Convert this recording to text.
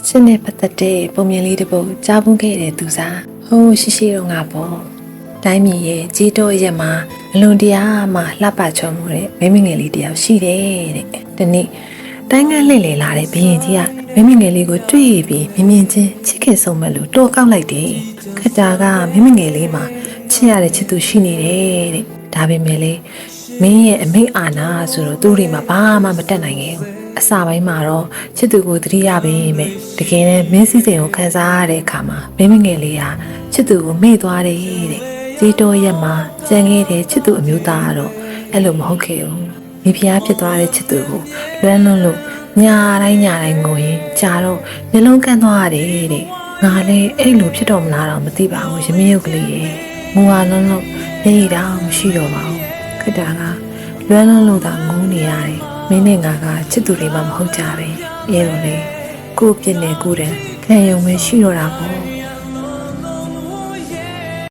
အချင်းနဲ့ပတ်သက်တဲ့ပုံမြင်လေးတစ်ပုဒ်ကြားပွန်းခဲ့တဲ့သူစားဟိုးရှိရှိတော့ငါပေါ့တိုင်းပြည်ရဲ့ကြီးတော့ရက်မှာအလွန်တရာမှလှပချောမှုတဲ့မိမငယ်လေးတယောက်ရှိတယ်တဲ့ဒီနေ့တိုင်းကလှည့်လေလာတဲ့ဘရင်ကြီးကမိမငယ်လေးကိုတွေ့ပြီးမြင်မြင်ချင်းချစ်ခင်ဆုံးမဲ့လို့တော်ကောက်လိုက်တယ်ခကြကမိမငယ်လေးမှာချစ်ရတဲ့ချစ်သူရှိနေတယ်တဲ့ဒါပေမဲ့လေမင်းရဲ့အမိတ်အာနာဆိုတော့သူ့တွေမှာဘာမှမတက်နိုင်ခဲ့ဘူး အစပိုင်းမှာတော့ချစ်သူကိုသတိရပေမဲ့တကယ်နဲ့မင်းစည်းစိမ်ကိုခံစားရတဲ့အခါမှာမင်းမငယ်လေးဟာချစ်သူကိုမေ့သွားတယ်တဲ့ဒီတော့ရက်မှာကြံခဲ့တဲ့ချစ်သူအမျိုးသားကတော့အဲ့လိုမဟုတ်ခဲ့ဘူးမိဖုရားဖြစ်သွားတဲ့ချစ်သူကိုလွမ်းလွန်းလို့ညာတိုင်းညာတိုင်းငိုရင်ကြာတော့နှလုံးကန်းသွားရတယ်တဲ့ငါလည်းအဲ့လိုဖြစ်တော့မလားတော့မသိပါဘူးရမင်းရုပ်ကလေးရဲ့ငိုဟာလုံးလုံးမျက်ရည်တောင်မရှိတော့ပါဘူးခက်တာကလွမ်းလွန်းလို့သာငိုနေရတယ် မင်းနဲ့ငါကချစ်သူတွေမှမဟုတ်ကြပဲအဲတော့လေကို့ပြစ်နေကိုယ်တည်းခံယုံပဲရှိတော့တာပေါ့